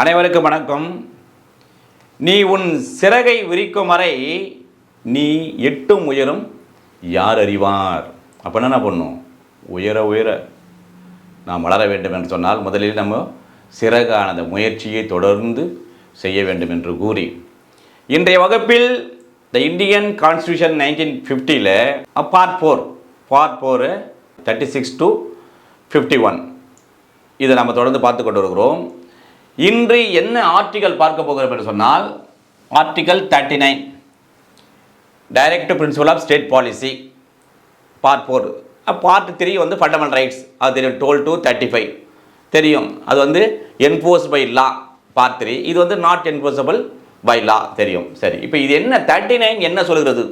அனைவருக்கும் வணக்கம். நீ உன் சிறகை விரிக்கும் வரை நீ எட்டும் உயரும் யார் அறிவார்? அப்போ என்ன பண்ணும்? உயர உயர. நாம் வளர வேண்டும் என்று சொன்னால் முதலில் நம்ம சிறகான அந்த முயற்சியை தொடர்ந்து செய்ய வேண்டும் என்று கூறி. இன்றைய வகுப்பில் த இந்தியன் கான்ஸ்டியூஷன் நைன்டீன் ஃபிஃப்டியில் part four part four thirty six to fifty one இதை நம்ம தொடர்ந்து பார்த்து கொண்டு வருகிறோம் இன்று என்ன ஆர்டிகல் பார்க்க போகிறோம் என்று சொன்னால் article thirty nine direct principle of state policy part four part three வந்து ஃபண்டமெண்டல் ரைட்ஸ் அது தெரியும் டுவெல் டு தேர்ட்டி ஃபைவ் தெரியும். அது வந்து enforce by law part three இது வந்து நாட் என்போர்சபிள் பை லா தெரியும். சரி இப்போ இது என்ன தேர்ட்டி நைன் என்ன சொல்கிறது?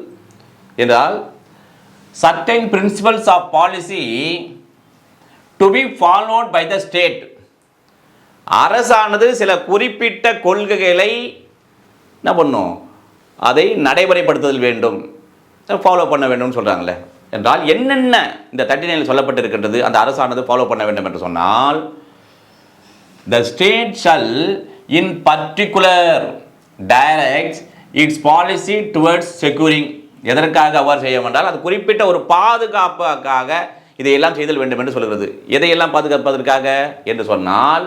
என்றால் certain principles of policy to be followed by the state அரசானது சில குறிப்பிட்ட கொள்கைகளை என்ன பண்ணும்? அதை நடைமுறைப்படுத்துதல் வேண்டும். ஃபாலோ பண்ண வேண்டும்னு சொல்கிறாங்களே என்றால் என்னென்ன இந்த தேர்ட்டி நைனில் சொல்லப்பட்டிருக்கின்றது அந்த அரசானது ஃபாலோ பண்ண வேண்டும் என்று சொன்னால் the state shall in particular direct its policy towards securing எதற்காக அவர் செய்ய வேண்டால் அது குறிப்பிட்ட ஒரு பாதுகாப்புக்காக இதையெல்லாம் செய்தல் வேண்டும் என்று சொல்கிறது. எதையெல்லாம் பாதுகாப்பதற்காக? என்று சொன்னால்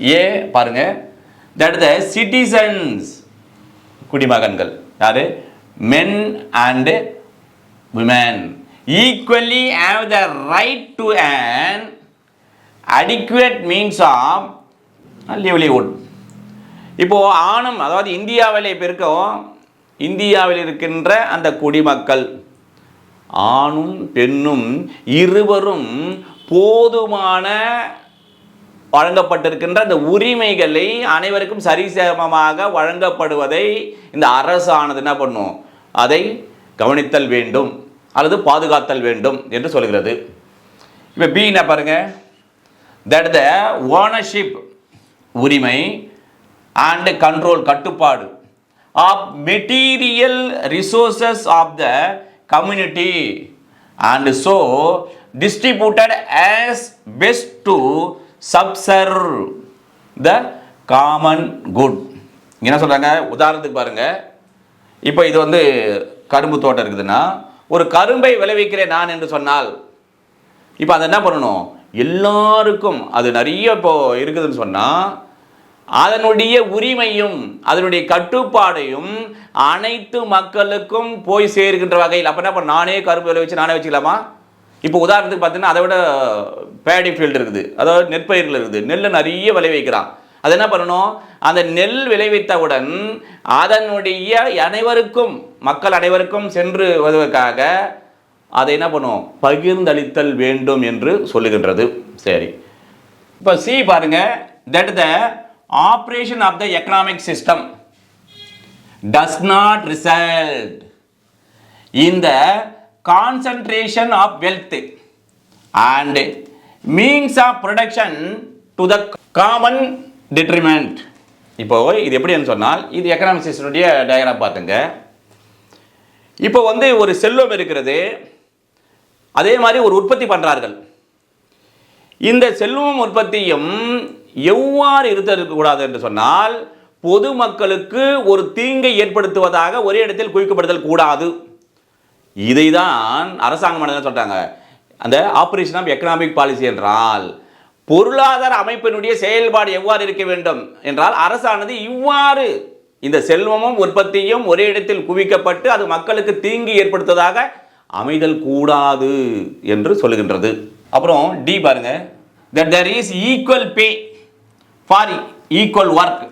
ஏ பாருங்க. தட் த சிட்டிசன்ஸ் குடிமகன்கள். யாரு? Men and women equally have the right to an adequate means of livelihood இப்போது ஆணும் அதாவது இந்தியாவில் இப்போ இருக்கோம் இந்தியாவில் இருக்கின்ற அந்த குடிமக்கள் ஆணும் பெண்ணும் இருவரும் போதுமான வழங்கப்பட்டிருக்கின்ற அந்த உரிமைகளை அனைவருக்கும் சரிசமமாக வழங்கப்படுவதை இந்த அரசானது என்ன பண்ணும்? அதை கவனித்தல் வேண்டும். அல்லது பாதுகாத்தல் வேண்டும் என்று சொல்கிறது. இப்போ பி என்ன பாருங்க? தட் த ஓனர்ஷிப் உரிமை அண்ட் கண்ட்ரோல் கட்டுப்பாடு of material resources of the community and so distributed as best to subserve the common good என்ன சொல்கிறாங்க உதாரணத்துக்கு பாருங்கள் இப்போ இது வந்து கரும்பு தோட்டம் இருக்குதுன்னா ஒரு கரும்பை விளைவிக்கிறேன் நான் என்று சொன்னால் இப்போ அதை என்ன பண்ணணும்? எல்லாருக்கும் அது நிறைய இப்போ இருக்குதுன்னு சொன்னால் அதனுடைய உரிமையும் அதனுடைய கட்டுப்பாடையும் அனைத்து மக்களுக்கும் போய் சேர்கின்ற வகையில் அப்போ என்ன பண்ண நானே கரும்பு விளைவிச்சு நானே வச்சுக்கலாமா? இப்போ உதாரணத்துக்கு பார்த்தீங்கன்னா அதை விட பேடி ஃபீல்டு இருக்குது. அதாவது நெற்பயிர்கள் இருக்குது. நெல்லை நிறைய விளைவிக்கிறான் அது என்ன பண்ணணும்? அந்த நெல் விளைவித்தவுடன் அதனுடைய அனைவருக்கும் மக்கள் அனைவருக்கும் சென்று வருவதற்காக அதை என்ன பண்ணும் பகிர்ந்தளித்தல் வேண்டும் என்று சொல்லுகின்றது. சரி. இப்போ சி பாருங்க. That the operation of the economic system does not result இந்த concentration of wealth and means of production to the common detriment. இப்போ இது எப்படின்னு சொன்னால் இது எக்கனாமிக்ஸினுடைய டயக்ராம் பார்த்துங்க. இப்போ வந்து ஒரு செல்வம் இருக்கிறது அதே மாதிரி ஒரு உற்பத்தி பண்ணுறார்கள் இந்த செல்வம் உற்பத்தியும் எவ்வாறு இருந்திருக்கக்கூடாது என்று சொன்னால் பொதுமக்களுக்கு ஒரு தீங்கை ஏற்படுத்துவதாக ஒரே இடத்தில் குவிக்கப்படுதல் கூடாது. இதை தான் அரசாங்கம் என்ன சொல்கிறாங்க அந்த ஆப்ரேஷன் ஆஃப் எக்கனாமிக் பாலிசி என்றால் பொருளாதார அமைப்பினுடைய செயல்பாடு எவ்வாறு இருக்க வேண்டும் என்றால் அரசானது இவ்வாறு இந்த செல்வமும் உற்பத்தியும் ஒரே இடத்தில் குவிக்கப்பட்டு அது மக்களுக்கு தீங்கு ஏற்படுத்துவதாக அமைதல் கூடாது என்று சொல்லுகின்றது. அப்புறம் டி பாருங்க. That there is equal pay for equal work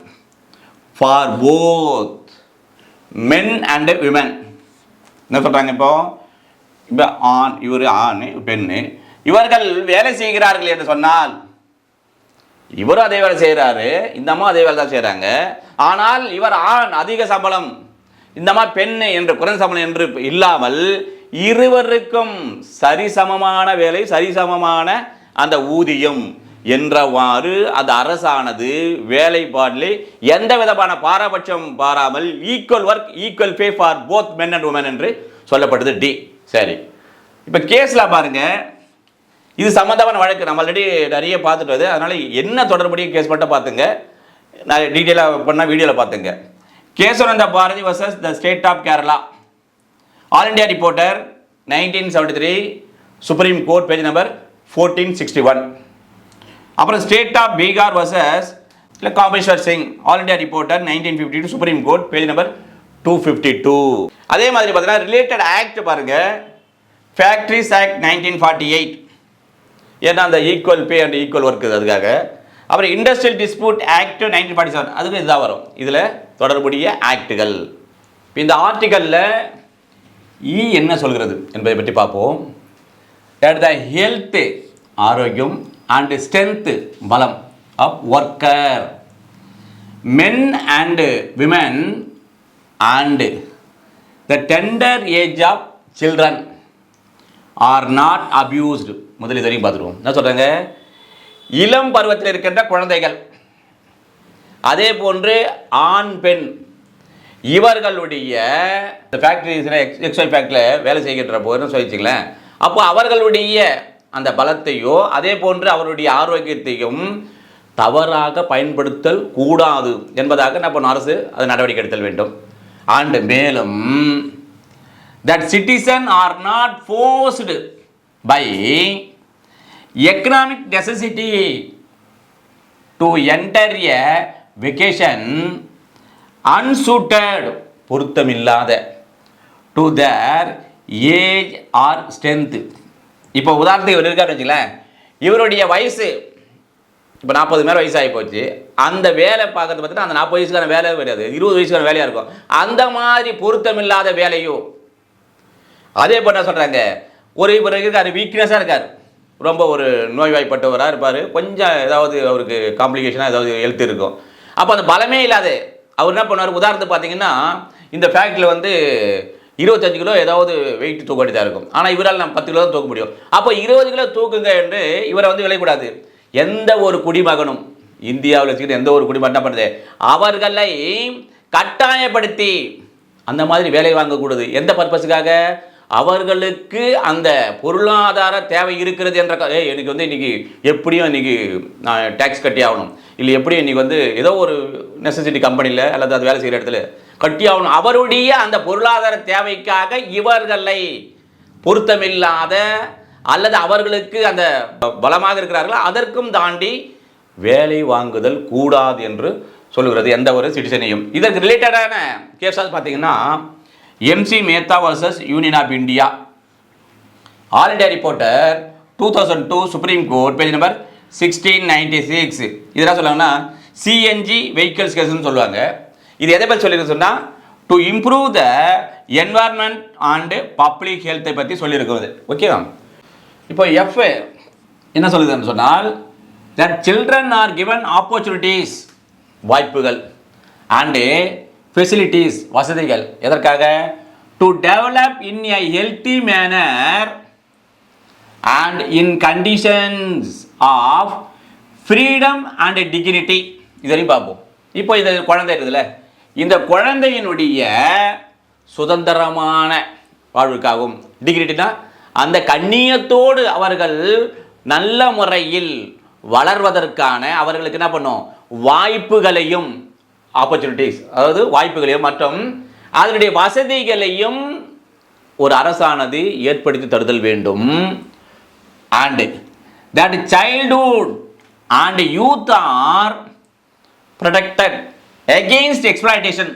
for both men and women என்ன சொல்கிறாங்க இப்போ? இப்போ ஆண் இவர் ஆண் பெண்ணு. இவர்கள் வேலை செய்கிறார்கள் என்று சொன்னால் இவரும் அதே வேலை செய்கிறாரு இந்த அம்மா அதே வேலை தான் செய்கிறாங்க ஆனால் இவர் ஆண் அதிக சம்பளம். இந்த மாதிரி பெண் என்று குறைந்த சம்பளம் என்று இல்லாமல் இருவருக்கும் சரிசமமான வேலை சரிசமமான அந்த ஊதியம். என்றவாறு அது அரசானது வேலைப்பாடிலே எந்த விதமான பாரபட்சம் பாராமல் equal work equal pay for both men and women என்று சொல்லப்பட்டது. டி சரி. இப்போ கேஸில் பாருங்க. இது சம்மந்தமான வழக்கு. நம்ம ஆல்ரெடி நிறைய பார்த்துட்டு வருது. அதனால் என்ன தொடர்புடைய கேஸ் மட்டும் பார்த்துங்க. நான் டீட்டெயிலாக பண்ணால் வீடியோவில் பார்த்துங்க. Kesavananda Bharati versus the state of Kerala all India reporter nineteen seventy three supreme court page number fourteen sixty one அப்புறம் ஸ்டேட் ஆஃப் பீகார் வர்சஸ் இல்லை Kameshwar Singh all India reporter nineteen fifty two supreme court page number two fifty two அதே மாதிரி பார்த்தீங்கன்னா related act பாருங்க. Factories act nineteen forty eight ஏன்னா அந்த equal pay and equal work அதுக்காக. அப்புறம் industrial dispute act nineteen forty seven அதுக்கு இதுதான் வரும். இதில் தொடர்புடைய ஆக்டுகள் இப்போ இந்த ஆர்டிக்கலில் இ e என்ன சொல்கிறது என்பதை பற்றி பார்ப்போம். தட் த ஹெல்த்து ஆரோக்கியம் அண்டு ஸ்ட்ரென்த்து பலம் of worker men and women and the tender age of children are not abused முதல் இது வரைக்கும் பார்த்துருவோம். என்ன சொல்கிறாங்க இளம் பருவத்தில் இருக்கின்ற குழந்தைகள் அதே போன்று ஆண் பெண் இவர்களுடைய இந்த ஃபேக்ட்ரிஸில் எக்ஸ் எக்ஸ்ஒய் ஃபேக்ட்ரியில் வேலை செய்கின்ற போதுன்னு சொல்லிச்சிங்களேன். அப்போ அவர்களுடைய அந்த பலத்தையோ அதே போன்று அவருடைய ஆரோக்கியத்தையும் தவறாக பயன்படுத்தல் கூடாது என்பதாக என்ன பண்ணும் அரசு அது நடவடிக்கை எடுத்தல் வேண்டும். ஆண்டு மேலும் that citizen are not forced by economic necessity to enter a vocation unsuited பொருத்தமில்லாத to their age or strength இப்போ உதாரணத்துக்கு இவர் இருக்காருன்னு வச்சுங்களேன் இவருடைய வயசு இப்போ நாற்பது மேலே வயசு போச்சு. அந்த வேலை பார்க்கறது பார்த்தீங்கன்னா அந்த நாற்பது வயசுக்கான வேலை கிடையாது. இருபது வயசுக்கான வேலையாக இருக்கும். அந்த மாதிரி பொருத்தமில்லாத வேலையோ. அதே போல் என்ன சொல்கிறாங்க ஒரு இப்போ இருக்கார் வீக்னஸாக இருக்கார். ரொம்ப ஒரு நோய்வாய்ப்பட்டவராக இருப்பார். கொஞ்சம் ஏதாவது அவருக்கு காம்ப்ளிகேஷனாக ஏதாவது எழுத்து இருக்கும். அப்போ அந்த பலமே இல்லாத. அவர் என்ன பண்ணுவார்? உதாரணத்துக்கு பார்த்தீங்கன்னா இந்த ஃபேக்ட்ரியில் வந்து இருபத்தஞ்சு கிலோ ஏதாவது வெயிட் தூக்க வேண்டியதாக இருக்கும். ஆனால் இவரால் நம்ம பத்து கிலோ தான் தூக்க முடியும். அப்போ இருபது கிலோ தூக்குங்க என்று இவரை வந்து விளையக்கூடாது எந்த ஒரு குடிமகனும் இந்தியாவில் வச்சுக்கிட்டு எந்த ஒரு குடிமகன் என்ன பண்ணுது? அவர்களை கட்டாயப்படுத்தி அந்த மாதிரி வேலை வாங்கக்கூடாது. எந்த பர்பஸுக்காக அவர்களுக்கு அந்த பொருளாதார தேவை இருக்கிறது என்ற க- எனக்கு வந்து இன்றைக்கி எப்படியும் இன்றைக்கி நான் டேக்ஸ் கட்டி ஆகணும். இல்லை எப்படியும் இன்றைக்கி வந்து ஏதோ ஒரு நெசசிட்டி கம்பெனியில் அல்லது அது வேலை செய்கிற இடத்துல கட்டி ஆகணும். அவருடைய அந்த பொருளாதார தேவைக்காக இவர்களை பொருத்தமில்லாத அல்லது அவர்களுக்கு அந்த பலமாக இருக்கிறார்களோ? அதற்கும் தாண்டி வேலை வாங்குதல் கூடாது என்று சொல்லுகிறது எந்த ஒரு சிட்டிசனையும் இதற்கு ரிலேட்டடான கேஸாக பார்த்தீங்கன்னா M C Mehta versus union of India all India reporter two thousand two supreme court page number sixteen ninety six இதெல்லாம் சொல்லுவாங்கன்னா சிஎன்ஜி வெஹிக்கிள்ஸ் கேஸ்னு சொல்லுவாங்க. இது எதை பற்றி சொல்லியிருக்கு சொன்னால் to improve the environment and public ஹெல்த்தை பற்றி சொல்லியிருக்கிறது. ஓகேவா இப்போ எஃப் என்ன சொல்லுதுன்னு சொன்னால் that children are given opportunities வாய்ப்புகள் அண்டு ஃபெசிலிட்டிஸ் வசதிகள். எதற்காக? To develop in a healthy manner and in conditions of freedom and dignity இதையும் பார்ப்போம். இப்போ இது குழந்தை இருக்குதுல்ல? இந்த குழந்தையினுடைய சுதந்திரமான வாழ்வுக்காகவும் தான். அந்த கண்ணியத்தோடு அவர்கள் நல்ல முறையில் வளர்வதற்கான அவர்களுக்கு என்ன பண்ணும்? வாய்ப்புகளையும் ஆப்பர்ச்சுனிட்டிஸ் அதாவது வாய்ப்புகளையும் மற்றும் அதனுடைய வசதிகளையும் ஒரு அரசானது ஏற்படுத்தி தருதல் வேண்டும். And that childhood and youth are protected against exploitation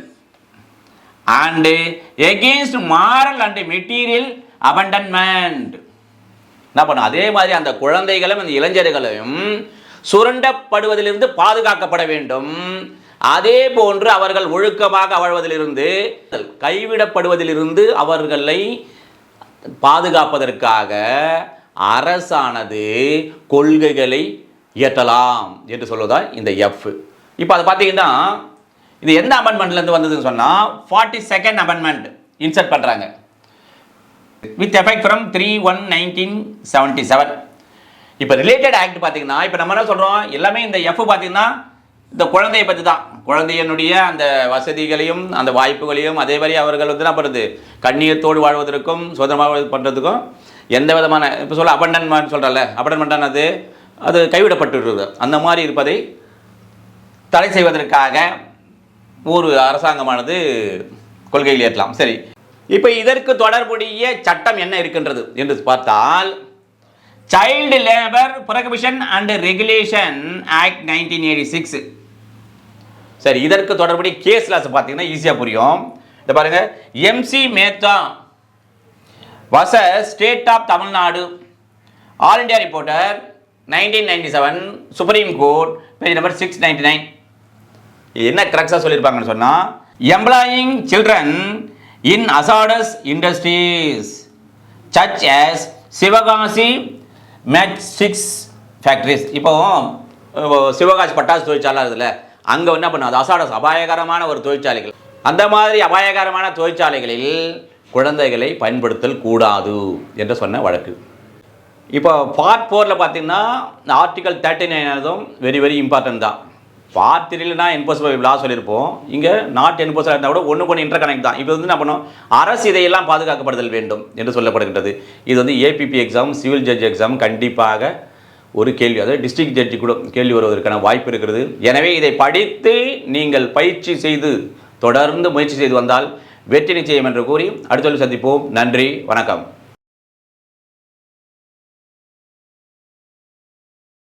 and against moral and material abandonment என்ன பண்ணும்? அதே மாதிரி அந்த குழந்தைகளும் அந்த இளைஞர்களையும் சுரண்டப்படுவதிலிருந்து பாதுகாக்கப்பட வேண்டும். அதே போன்று அவர்கள் ஒழுக்கமாக வாழ்வதிலிருந்து கைவிடப்படுவதிலிருந்து அவர்களை பாதுகாப்பதற்காக அரசானது கொள்கைகளை இயற்றலாம் என்று சொல்வதா இந்த எஃப் இப்போ அதை பார்த்தீங்கன்னா இது எந்த அமெண்ட்மெண்ட்லேருந்து வந்ததுன்னு சொன்னால் ஃபார்ட்டி செகண்ட் அமெண்ட்மெண்ட் இன்சர்ட் பண்ணுறாங்க with effect from three one nineteen seventy seven இப்போ ரிலேட்டட் ஆக்ட் பார்த்தீங்கன்னா இப்போ நம்ம என்ன சொல்கிறோம் எல்லாமே இந்த எஃப் பார்த்தீங்கன்னா இந்த குழந்தையை பற்றி தான் குழந்தையினுடைய அந்த வசதிகளையும் அந்த வாய்ப்புகளையும் அதே மாதிரி அவர்கள் வந்து என்ன பண்ணுறது கண்ணியத்தோடு வாழ்வதற்கும் சுதந்திரமாக பண்ணுறதுக்கும் எந்த விதமான இப்போ சொல்ல அபண்டன்மெண்ட் சொல்கிறல்ல அபண்டன்மெண்ட் அது அது கைவிடப்பட்டுருது அந்த மாதிரி இருப்பதை தடை செய்வதற்காக ஒரு அரசாங்கமானது கொள்கையில் ஏற்றலாம். சரி. இப்போ இதற்கு தொடர்புடைய சட்டம் என்ன இருக்கின்றது என்று பார்த்தால் child labour prohibition and regulation act nineteen eighty six சரி இதற்கு தொடர்புடைய கேஸ் லாஸ் பார்த்தீங்கன்னா ஈஸியாக புரியும். இந்த பாருங்க. M C Mehta versus state of Tamil Nadu all India reporter nineteen ninety seven supreme court page number six ninety nine என்ன கரெக்டாக சொல்லியிருப்பாங்கன்னு சொன்னால் employing children in hazardous industries such as Sivakasi matchsticks factories இப்போ சிவகாசி பட்டாசு தொழிற்சாலை இருக்குதுல்ல அங்கே என்ன பண்ணும்? அது அசாட அபாயகரமான ஒரு தொழிற்சாலைகள். அந்த மாதிரி அபாயகரமான தொழிற்சாலைகளில் குழந்தைகளை பயன்படுத்தல் கூடாது என்று சொன்ன வழக்கு. இப்போ பார்ட் ஃபோரில் பார்த்தீங்கன்னா article thirty nine very very important தான். பார்ட் த்ரீலனா என்போசிபிள் லா சொல்லியிருப்போம். இங்கே நாட் என்போசிபிள் இருந்தால் கூட ஒன்று ஒன்று இன்டர் கனெக்ட் தான். இப்போ வந்து என்ன பண்ணோம்? அரசு இதையெல்லாம் பாதுகாக்கப்படுதல் வேண்டும் என்று சொல்லப்படுகின்றது. இது வந்து APP exam civil judge exam கண்டிப்பாக ஒரு கேள்வி. அதாவது டிஸ்ட்ரிக்ட் ஜட்ஜி கூட கேள்வி வருவதற்கான வாய்ப்பு இருக்கிறது. எனவே இதை படித்து நீங்கள் பயிற்சி செய்து தொடர்ந்து முயற்சி செய்து வந்தால் வெற்றி நிச்சயம் என்று கூறி அடுத்த சந்திப்போம். நன்றி வணக்கம்.